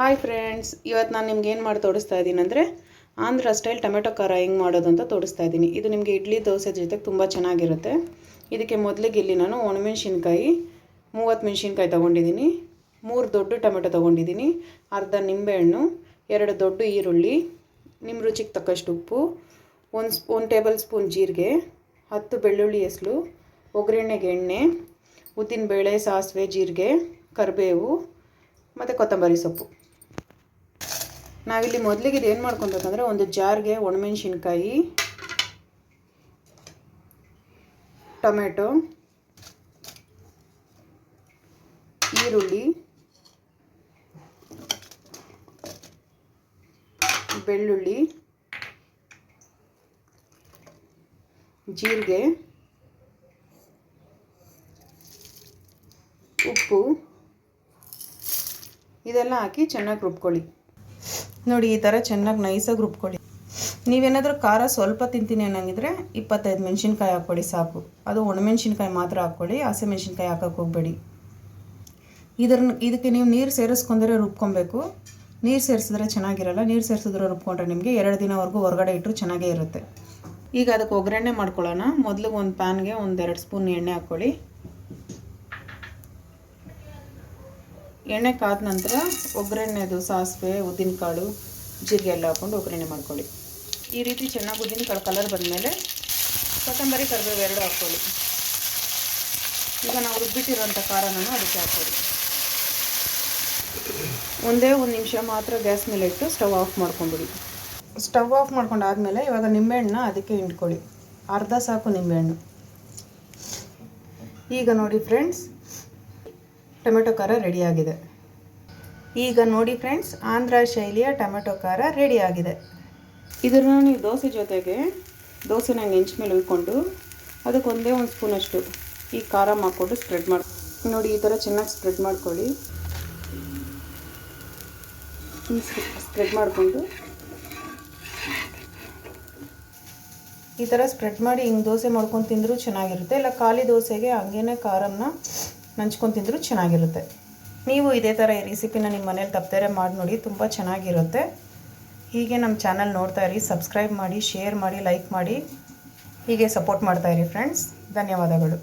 Hi friends ಇವತ್ತು ನಾನು ನಿಮ್ಗೆ ಏನು ಮಾಡಿ ತೋರಿಸ್ತಾ ಇದ್ದೀನಿ ಅಂದರೆ ಆಂಧ್ರ ಸ್ಟೈಲ್ ಟೊಮೆಟೊ ಖಾರ ಹೆಂಗೆ ಮಾಡೋದು ಅಂತ ತೋರಿಸ್ತಾ ಇದ್ದೀನಿ. ಇದು ನಿಮಗೆ ಇಡ್ಲಿ, ದೋಸೆ ಜೊತೆಗೆ ತುಂಬ ಚೆನ್ನಾಗಿರುತ್ತೆ. ಇದಕ್ಕೆ ಮೊದಲಿಗೆ ಇಲ್ಲಿ ನಾನು ಒಣಮೆಣ್ಸಿನ್ಕಾಯಿ, ಮೂವತ್ತು ಮೆಣಸಿನ್ಕಾಯಿ ತೊಗೊಂಡಿದ್ದೀನಿ. ಮೂರು ದೊಡ್ಡ ಟೊಮೆಟೊ ತೊಗೊಂಡಿದ್ದೀನಿ. ಅರ್ಧ ನಿಂಬೆಹಣ್ಣು, ಎರಡು ದೊಡ್ಡ ಈರುಳ್ಳಿ ನಿಮ್ಮ ರುಚಿಗೆ ತಕ್ಕಷ್ಟು ಉಪ್ಪು, ಒಂದು ಸ್ಪೂನ್ ಟೇಬಲ್ ಸ್ಪೂನ್ ಜೀರಿಗೆ, ಹತ್ತು ಬೆಳ್ಳುಳ್ಳಿ ಹೆಸಲು, ಒಗ್ಗರಣೆಗೆ ಎಣ್ಣೆ, ಉದ್ದಿನಬೇಳೆ, ಸಾಸಿವೆ, ಜೀರಿಗೆ, ಕರಿಬೇವು, ಮತ್ತು ಕೊತ್ತಂಬರಿ ಸೊಪ್ಪು. ನಾವಿಲ್ಲಿ ಮೊದಲಿಗೆ ಇದು ಏನು ಮಾಡ್ಕೊಬೇಕಂದ್ರೆ ಒಂದು ಜಾರ್ಗೆ ಒಣಮೆಣ್ಸಿನ್ಕಾಯಿ, ಟೊಮೆಟೊ, ಈರುಳ್ಳಿ, ಬೆಳ್ಳುಳ್ಳಿ, ಜೀರಿಗೆ, ಉಪ್ಪು, ಇದೆಲ್ಲ ಹಾಕಿ ಚೆನ್ನಾಗಿ ರುಬ್ಕೊಳ್ಳಿ. ನೋಡಿ, ಈ ಥರ ಚೆನ್ನಾಗಿ ನೈಸಾಗಿ ರುಬ್ಕೊಳ್ಳಿ. ನೀವೇನಾದರೂ ಖಾರ ಸ್ವಲ್ಪ ತಿಂತೀನಿ ಅನ್ನಂಗಿದ್ರೆ ಇಪ್ಪತ್ತೈದು ಮೆಣಸಿನ್ಕಾಯಿ ಹಾಕ್ಕೊಳ್ಳಿ ಸಾಕು. ಅದು ಒಣಮೆಣ್ಸಿನ್ಕಾಯಿ ಮಾತ್ರ ಹಾಕ್ಕೊಳ್ಳಿ ಹಸಿಮೆಣ್ಸಿನ್ಕಾಯಿ ಹಾಕೋಕೆ ಹೋಗಬೇಡಿ. ಇದ್ರ ಇದಕ್ಕೆ ನೀವು ನೀರು ಸೇರಿಸ್ಕೊಂಡ್ರೆ ರುಬ್ಕೊಬೇಕು. ನೀರು ಸೇರಿಸಿದ್ರೆ ಚೆನ್ನಾಗಿರಲ್ಲ, ನೀರು ಸೇರಿಸಿದ್ರೆ ರುಬ್ಕೊಂಡ್ರೆ ನಿಮಗೆ ಎರಡು ದಿನವರೆಗೂ ಹೊರಗಡೆ ಇಟ್ಟರು ಚೆನ್ನಾಗೇ ಇರುತ್ತೆ. ಈಗ ಅದಕ್ಕೆ ಒಗ್ಗರಣೆ ಮಾಡ್ಕೊಳ್ಳೋಣ. ಮೊದಲು ಒಂದು ಪ್ಯಾನ್ಗೆ ಒಂದೆರಡು ಸ್ಪೂನ್ ಎಣ್ಣೆ ಹಾಕ್ಕೊಳ್ಳಿ. ಎಣ್ಣೆ ಕಾದ ನಂತರ ಒಗ್ಗರಣೆದು ಸಾಸಿವೆ ಉದ್ದಿನಕಾಳು ಜೀರಿಗೆ ಎಲ್ಲ ಹಾಕ್ಕೊಂಡು ಒಗ್ಗರಣೆ ಮಾಡ್ಕೊಳ್ಳಿ. ಈ ರೀತಿ ಚೆನ್ನಾಗಿ ಉದ್ದಿನಕಾಳು ಕಲರ್ ಬಂದಮೇಲೆ ಕೊತ್ತಂಬರಿ, ಕರಿಬೇವು ಎರಡು ಹಾಕ್ಕೊಳ್ಳಿ. ಈಗ ನಾವು ರುಬ್ಬಿಟ್ಟಿರೋಂಥ ಖಾರನ ಅದಕ್ಕೆ ಹಾಕ್ಕೊಳ್ಳಿ. ಒಂದೇ ಒಂದು ನಿಮಿಷ ಮಾತ್ರ ಗ್ಯಾಸ್ ಮೇಲೆ ಇಟ್ಟು ಸ್ಟವ್ ಆಫ್ ಮಾಡ್ಕೊಂಬಿಡಿ ಸ್ಟವ್ ಆಫ್ ಮಾಡ್ಕೊಂಡಾದ್ಮೇಲೆ ಇವಾಗ ನಿಂಬೆಹಣ್ಣನ್ನ ಅದಕ್ಕೆ ಹಿಂಡ್ಕೊಳ್ಳಿ. ಅರ್ಧ ಸಾಕು ನಿಂಬೆಹಣ್ಣು. ಈಗ ನೋಡಿ ಫ್ರೆಂಡ್ಸ್ ಟೊಮೆಟೊ ಖಾರ ರೆಡಿಯಾಗಿದೆ. ಈಗ ನೋಡಿ ಫ್ರೆಂಡ್ಸ್ ಆಂಧ್ರ ಶೈಲಿಯ ಟೊಮೆಟೊ ಖಾರ ರೆಡಿಯಾಗಿದೆ. ಇದನ್ನು ನೀವು ದೋಸೆ ಜೊತೆಗೆ ದೋಸೆನ ಹೆಂಚ್ ಮೇಲೆ ಉಯ್ಕೊಂಡು ಅದಕ್ಕೆ ಒಂದೇ ಒಂದು ಸ್ಪೂನಷ್ಟು ಈ ಖಾರ ಮಾಡಿಕೊಂಡು ಸ್ಪ್ರೆಡ್ ಮಾಡಿ ನೋಡಿ ಈ ಥರ ಚೆನ್ನಾಗಿ ಸ್ಪ್ರೆಡ್ ಮಾಡ್ಕೊಳ್ಳಿ. ಸ್ಪ್ರೆಡ್ ಮಾಡಿಕೊಂಡು. ಈ ಥರ ಸ್ಪ್ರೆಡ್ ಮಾಡಿ ಹಿಂಗೆ ದೋಸೆ ಮಾಡ್ಕೊಂಡು ತಿಂದರೂ ಚೆನ್ನಾಗಿರುತ್ತೆ. ಇಲ್ಲ ಖಾಲಿ ದೋಸೆಗೆ ಹಂಗೇನೆ ಖಾರನ್ನ ನಂಚ್ಕೊಂಡು ತಿಂದರೂ ಚೆನ್ನಾಗಿರುತ್ತೆ. ನೀವು ಇದೇ ಥರ ಈ ರೆಸಿಪಿನ ನಿಮ್ಮ ಮನೇಲಿ ತಪ್ಪದರೆ ಮಾಡಿ ನೋಡಿ ತುಂಬ ಚೆನ್ನಾಗಿರುತ್ತೆ. ಹೀಗೆ ನಮ್ಮ ಚಾನಲ್ ನೋಡ್ತಾ ಇರಿ, ಸಬ್ಸ್ಕ್ರೈಬ್ ಮಾಡಿ, ಶೇರ್ ಮಾಡಿ, ಲೈಕ್ ಮಾಡಿ. ಹೀಗೆ ಸಪೋರ್ಟ್ ಮಾಡ್ತಾ ಇರಿ ಫ್ರೆಂಡ್ಸ್ ಧನ್ಯವಾದಗಳು.